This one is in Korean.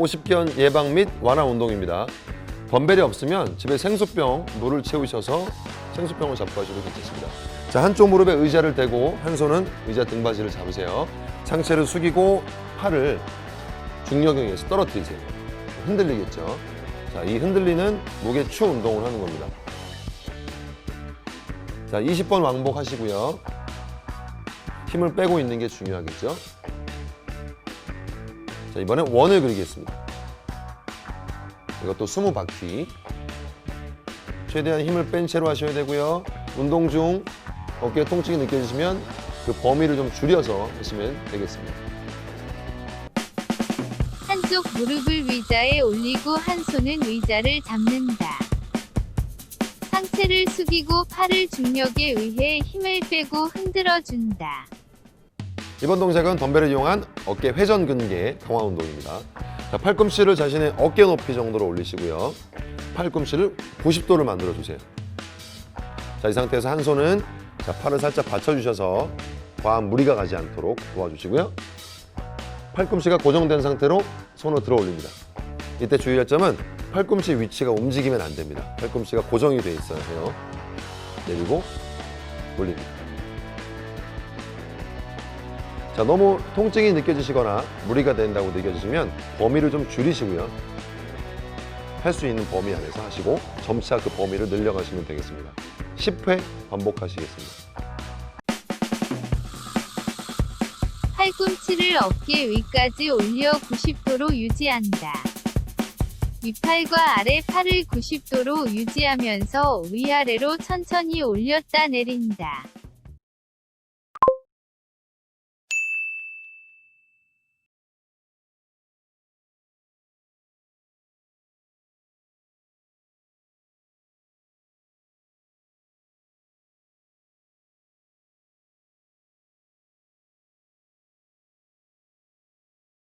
오십견 예방 및 완화 운동입니다. 덤벨이 없으면 집에 생수병 물을 채우셔서 생수병을 잡고 하셔도 괜찮습니다. 자, 한쪽 무릎에 의자를 대고 한 손은 의자 등받이를 잡으세요. 상체를 숙이고 팔을 중력에 의해서 떨어뜨리세요. 흔들리겠죠? 자, 이 흔들리는 무게 추 운동을 하는 겁니다. 자, 20번 왕복하시고요. 힘을 빼고 있는 게 중요하겠죠? 자, 이번엔 원을 그리겠습니다. 이것도 20바퀴. 최대한 힘을 뺀 채로 하셔야 되고요. 운동 중 어깨 통증이 느껴지시면 그 범위를 좀 줄여서 하시면 되겠습니다. 한쪽 무릎을 의자에 올리고 한 손은 의자를 잡는다. 상체를 숙이고 팔을 중력에 의해 힘을 빼고 흔들어 준다. 이번 동작은 덤벨을 이용한 어깨 회전 근개 강화 운동입니다. 자, 팔꿈치를 자신의 어깨 높이 정도로 올리시고요. 팔꿈치를 90도를 만들어 주세요. 자, 이 상태에서 한 손은 자, 팔을 살짝 받쳐 주셔서 과한 무리가 가지 않도록 도와주시고요. 팔꿈치가 고정된 상태로 손을 들어 올립니다. 이때 주의할 점은 팔꿈치 위치가 움직이면 안 됩니다. 팔꿈치가 고정이 돼 있어야 해요. 내리고 올립니다. 자, 너무 통증이 느껴지시거나 무리가 된다고 느껴지시면 범위를 좀 줄이시고요. 할 수 있는 범위 안에서 하시고 점차 그 범위를 늘려가시면 되겠습니다. 10회 반복하시겠습니다. 팔꿈치를 어깨 위까지 올려 90도로 유지한다. 윗팔과 아래 팔을 90도로 유지하면서 위아래로 천천히 올렸다 내린다.